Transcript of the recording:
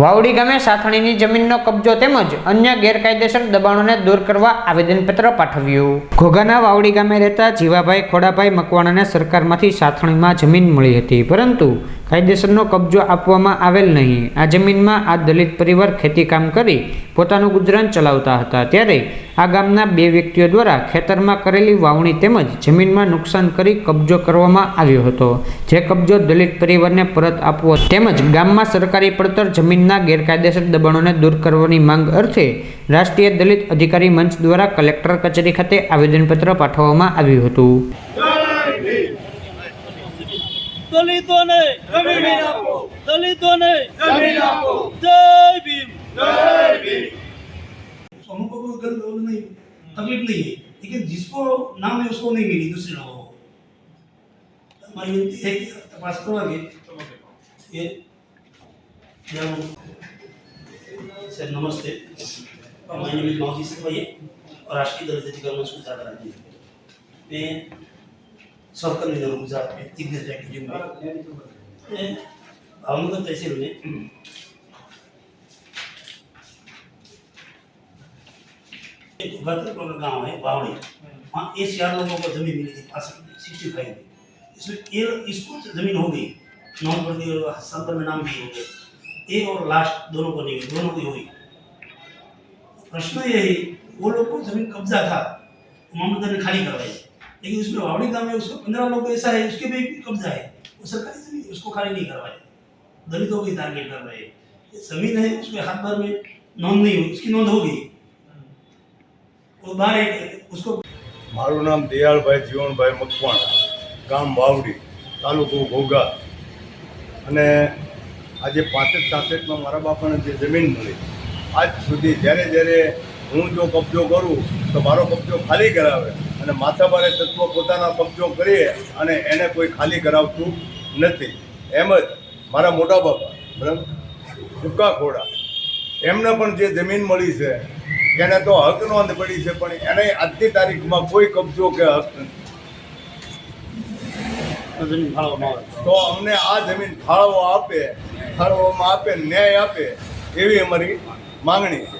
વાવડી ગામે સાથણીની જમીનનો કબજો તેમજ અન્ય ગેરકાયદેસર દબાણોને દૂર કરવા આવેદનપત્ર પાઠવ્યું. ઘોઘાના વાવડી ગામે રહેતા જીવાભાઈ ખોડાભાઈ મકવાણાને સરકારમાંથી સાથણીમાં જમીન મળી હતી, પરંતુ કાયદેસરનો કબજો આપવામાં આવેલ નહીં. આ જમીનમાં આ દલિત પરિવાર ખેતીકામ કરી પોતાનું ગુજરાન ચલાવતા હતા. ત્યારે આ ગામના બે વ્યક્તિઓ દ્વારા ખેતરમાં કરેલી વાવણી તેમજ જમીનમાં નુકસાન કરી કબજો કરવામાં આવ્યો હતો. જે કબજો દલિત પરિવારને પરત આપવો તેમજ ગામમાં સરકારી પડતર જમીનના ગેરકાયદેસર દબાણોને દૂર કરવાની માંગ અર્થે રાષ્ટ્રીય દલિત અધિકારી મંચ દ્વારા કલેક્ટર કચેરી ખાતે આવેદનપત્ર પાઠવવામાં આવ્યું હતું. દલિતોને જમીન આપો. દલિતોને જમીન આપો. જય तो कोई गलत वो नहीं, तकलीफ़ नहीं है। लेकिन जिसको नाम है उसको नहीं मिली, दूसरे लोगों को। हमारी विनती है कि तपास करवाइए ये सर, नमस्ते। My name is Mauji Singh और राष्ट्रीय दलित अधिकार मंच गुजरात राज्य मैं सर्कल हूँ गुजरात में एक्टिव में मैं भावनगर तहसील में भरतपुर गाँव है, बावड़ी। वहाँ ये चार लोगों को ज़मीन मिली थी सिक्सटी फाइव में। इसमें इसको ज़मीन हो गई नवंबर के में नाम भी हो गए ये और लास्ट दोनों को नहीं, दोनों की हुई प्रश्न ये है, वो लोग को ज़मीन कब्जा था? मामलदार ने खाली करवाई। लेकिन उसमें वावड़ी गाँव में उसको पंद्रह लोग ऐसा है, उसके भी कब्जा है। वो सरकारी ज़मीन उसको खाली नहीं करवाए दलितों की टारगेट कर रहे ज़मीन है, उसमें हाथ भर में नोंद नहीं हुई, उसकी नोंद हो गई वो बाहर एक उसको મારું નામ દયાળભાઈ જીવણભાઈ મકવાણા ગામ વાવડી તાલુકો ઘોઘા અને આજે પાંસઠ સાસઠમાં મારા બાપાને જે જમીન મળી આજ સુધી જ્યારે જ્યારે હું જો કબજો કરું તો મારો કબજો ખાલી કરાવે અને માથાભારે તત્વો પોતાનો કબજો કરીએ અને એને કોઈ ખાલી કરાવતું નથી એમ જ મારા મોટા બાપા બરાબર ટૂંકા ખોડા એમને પણ જે જમીન મળી છે એને તો હક નોંધ પડી છે પણ એને આજની તારીખમાં કોઈ કબજો કે હક નથી. તો અમને આ જમીન ફાળવો આપે ફાળવવામાં આપે ન્યાય આપે એવી અમારી માંગણી છે.